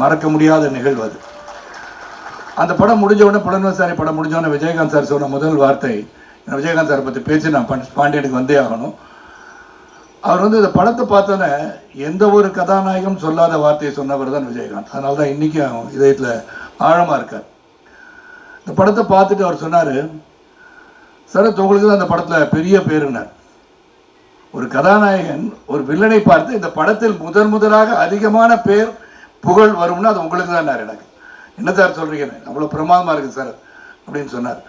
மறக்க முடியாத நிகழ்வு அது. அந்த படம் முடிஞ்சவுடனே புலன்வசாரி படம் முடிஞ்சவுடனே விஜயகாந்த் சார் சொன்ன முதல் வார்த்தை நான் விஜயகாந்த் சார் பற்றி பேச்சு நான் பாண்டியனுக்கு வந்தே ஆகணும். அவர் வந்து இந்த படத்தை பார்த்தோன்னே எந்த ஒரு கதாநாயகம் சொல்லாத வார்த்தையை சொன்னவர் தான் விஜயகாந்த். அதனால தான் இன்றைக்கும் இதயத்தில் ஆழமாக இருக்கார். இந்த படத்தை பார்த்துட்டு அவர் சொன்னார் சரத் உங்களுக்கு தான் அந்த படத்தில் பெரிய பேருனார் ஒரு கதாநாயகன் ஒரு வில்லனை பார்த்து இந்த படத்தில் முதன் முதலாக அதிகமான பேர் புகழ் வரும்னா அது உங்களுக்கு தான் எனக்கு. என்ன சார் சொல்கிறீங்க அவ்வளோ பிரமாதமாக இருக்குது சார் அப்படின்னு சொன்னார்.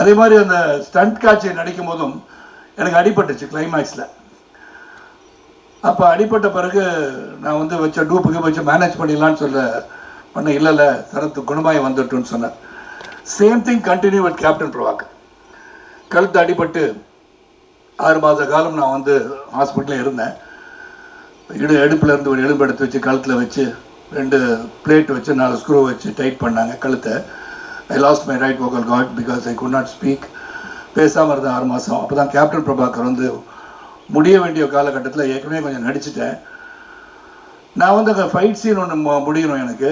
அதே மாதிரி அந்த ஸ்டண்ட் காட்சியை நடிக்கும் போதும் எனக்கு அடிபட்டுச்சு கிளைமேக்ஸில் அப்போ அடிப்பட்ட பிறகு நான் வந்து வச்ச டூப்புக்கு வச்சு மேனேஜ் பண்ணிடலான்னு சொல்ல பண்ண இல்லை இல்லை சரத்து குணமாய் வந்துட்டுன்னு சொன்னார். Same thing continue with captain பிரபாக் கழுத்து அடிபட்டு ஆறு மாத காலம் நான் வந்து ஹாஸ்பிட்டலில் இருந்தேன். இடு எடுப்புலேருந்து ஒரு எலும்பு எடுத்து வச்சு கழுத்தில் வச்சு ரெண்டு பிளேட் வச்சு நாலு ஸ்க்ரூ வச்சு டைட் பண்ணாங்க கழுத்தை. I lost my right vocal cord because I could not speak பேசாமல் இருந்தேன் ஆறு மாதம் அப்போ தான் கேப்டன் பிரபாகர் வந்து முடிய வேண்டிய காலகட்டத்தில் ஏற்கனவே கொஞ்சம் நடிச்சிட்டேன். நான் வந்து அங்கே ஃபைட் சீன் ஒன்று முடியணும் எனக்கு.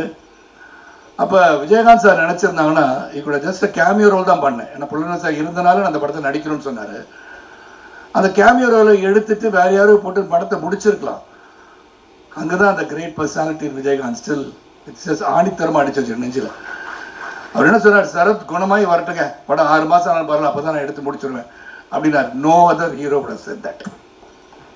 அப்போ விஜயகாந்த் சார் நினச்சிருந்தாங்கன்னா கூட ஜஸ்ட் கேமியோ ரோல் தான் பண்ணேன். ஏன்னா புள்ளன சார் இருந்தனால நான் அந்த படத்தை நடிக்கணும்னு சொன்னார். அந்த கேமியோ ரோலை எடுத்துட்டு வேறு யாரும் போட்டு படத்தை முடிச்சிருக்கலாம். அங்கே தான் அந்த great personality Vijayakanth. Still it's ஆணித்தரமாக அடிச்சு வச்சு நெஞ்சில். அவர் என்ன சொன்னார் சரத் குணமாய் வரட்டுங்க. படம் ஆறு மாதம் ஆனால் பரவாயில்ல அப்போ தான் நான் எடுத்து முடிச்சிருவேன். அப்படின்னார். No other hero sir that